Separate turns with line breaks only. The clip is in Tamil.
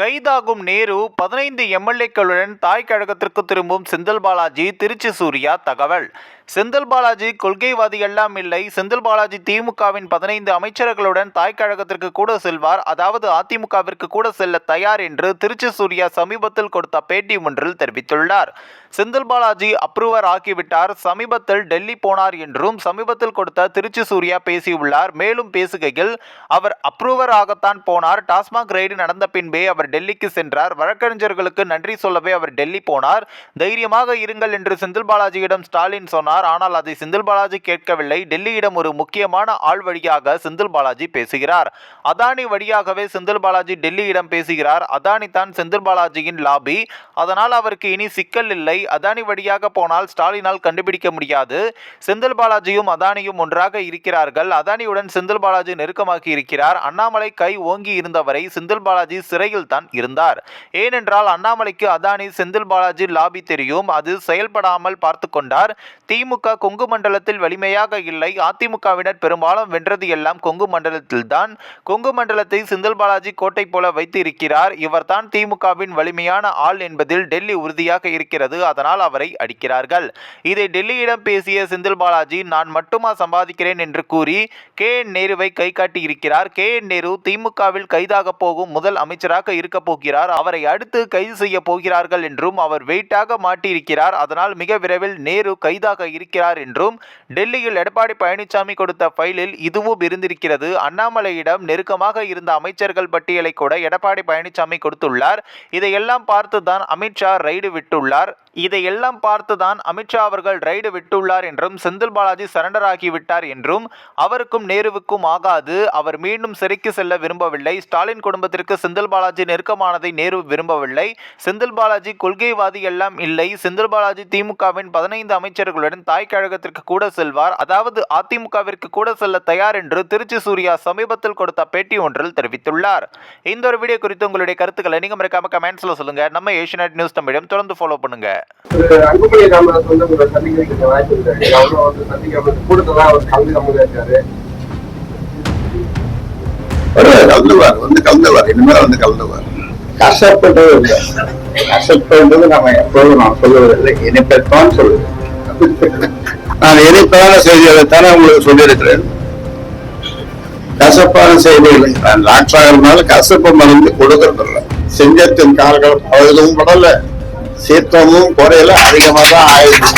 கைதாகும் நேரு பதினைந்து எம்எல்ஏக்களுடன் தாய் கழகத்திற்கு திரும்பும் செந்தில் பாலாஜி திருச்சி சூர்யா தகவல். செந்தில் பாலாஜி கொள்கைவாதி எல்லாம் இல்லை. செந்தில் பாலாஜி திமுகவின் பதினைந்து அமைச்சர்களுடன் தாய் கழகத்திற்கு கூட செல்வார். அதாவது அதிமுகவிற்கு கூட செல்ல தயார் என்று திருச்சி சூர்யா சமீபத்தில் கொடுத்த பேட்டி ஒன்றில் தெரிவித்துள்ளார். செந்தில் பாலாஜி அப்ரூவர் ஆகிவிட்டார். சமீபத்தில் டெல்லி போனார் என்றும் சமீபத்தில் கொடுத்த திருச்சி சூர்யா பேசியுள்ளார். மேலும் பேசுகையில் அவர் அப்ரூவர் ஆகத்தான் போனார். டாஸ்மாக் ரெய்டு நடந்த பின்பே அவர் டெல்லிக்கு சென்றார். வழக்கறிஞர்களுக்கு நன்றி சொல்லவே அவர் டெல்லி போனார். தைரியமாக இருங்கள் என்று செந்தில் பாலாஜியிடம் ஸ்டாலின் சொன்னார். ஆனால் அதை செந்தில் பாலாஜி கேட்கவில்லை. டெல்லியிடம் ஒரு முக்கியமான ஆள் வழியாக செந்தில் பாலாஜி பேசுகிறார். அதானி வழியாகவே செந்தில் பாலாஜி டெல்லியிடம் பேசுகிறார். அதானி தான் செந்தில் பாலாஜியின் லாபி. அதனால் அவருக்கு இனி சிக்கல் இல்லை. அதானி வழியாக போனால் ஸ்டாலினால் கண்டுபிடிக்க முடியாது. செந்தில் பாலாஜியும் அதானியும் ஒன்றாக இருக்கிறார்கள். அதானியுடன் செந்தில் பாலாஜி நெருக்கமாகி இருக்கிறார். அண்ணாமலை கை ஓங்கி இருந்தவரை செந்தில் பாலாஜி சிறையில் தான் இருந்தார். ஏனென்றால் அண்ணாமலைக்கு அதானி செந்தில் பாலாஜி லாபி தெரியும். அது செயல்படாமல் பார்த்து கொண்டார். திமுக கொங்கு மண்டலத்தில் வலிமையாக இல்லை. அதிமுகவினர் பெரும்பாலும் வென்றது எல்லாம் கொங்கு மண்டலத்தில் தான் கொங்கு மண்டலத்தை செந்தில் பாலாஜி கோட்டை போல வைத்து இருக்கிறார் இவர்தான் திமுகவின் வலிமையான ஆள் என்பதில் டெல்லி உறுதியாக இருக்கிறது. அதனால் அவரை அடிக்கிறார்கள். இதை டெல்லியிடம் பேசிய செந்தில் பாலாஜி நான் மட்டுமா சம்பாதிக்கிறேன்? என்று கூறி கே என் நேருவை கை காட்டியிருக்கிறார். கே என் நேரு திமுகவில் கைதாக போகும் முதல் அமைச்சராக இருக்க போகிறார். அவரை அடுத்து கைது செய்ய போகிறார்கள் என்றும் அவர் வெயிட்டாக மாட்டியிருக்கிறார். அதனால் மிக விரைவில் நேரு கைதாக இருக்கிறார் என்றும் டெல்லியில் எடப்பாடி பழனிசாமி கொடுத்த ஃபைலில் இதுவும் இருந்திருக்கிறது. அண்ணாமலையிடம் நெருக்கமாக இருந்த அமைச்சர்கள் பட்டியலை கூட எடப்பாடி பழனிசாமி கொடுத்துள்ளார். இதையெல்லாம் பார்த்துதான் அமித்ஷா ரைடு விட்டுள்ளார். இதையெல்லாம் பார்த்து தான் அமித்ஷா அவர்கள் ரைடு விட்டுள்ளார் என்றும் செந்தில் பாலாஜி சரண்டர் ஆகிவிட்டார் என்றும் அவருக்கும் நேருவுக்கும் ஆகாது. அவர் மீண்டும் சிறைக்கு செல்ல விரும்பவில்லை. ஸ்டாலின் குடும்பத்திற்கு செந்தில் பாலாஜி நெருக்கமானதை நேரு விரும்பவில்லை. செந்தில் பாலாஜி கொள்கைவாதி எல்லாம் இல்லை. செந்தில் பாலாஜி திமுகவின் பதினைந்து அமைச்சர்களுடன் தாய் கழகத்திற்கு கூட செல்வார். அதாவது அதிமுகவிற்கு கூட செல்ல தயார் என்று திருச்சி சூர்யா சமீபத்தில் கொடுத்த பேட்டி ஒன்றில் தெரிவித்துள்ளார். இந்த ஒரு வீடியோ குறித்து உங்களுடைய கருத்துக்களை நீங்க மறக்காம கமெண்ட்ஸ்ல சொல்லுங்க. நம்ம ஏஷியநெட் நியூஸ் தமிழம் தொடர்ந்து ஃபாலோ பண்ணுங்க.
கலந்துவார் வந்து கலந்துவார் இனிமேல் வந்து கலந்துவார்
கஷ்டப்பட்டது இல்லை. கஷ்டப்பட்டது நம்ம எப்போதும் நான் சொல்லுவதில்லை இனிப்பத்தான் சொல்லுவேன்.
நான் இனிப்பான செய்திகளை தானே உங்களுக்கு சொல்லியிருக்கிறேன். கசப்பான செய்திகளை நான் டாக்டராக இருந்தாலும் கசப்பு மருந்து கொடுக்கறது இல்லை செஞ்சத்தின் கால்கள் பழுதும் படல சீத்தமும் குறையில அதிகமாக தான் ஆயிடுச்சு.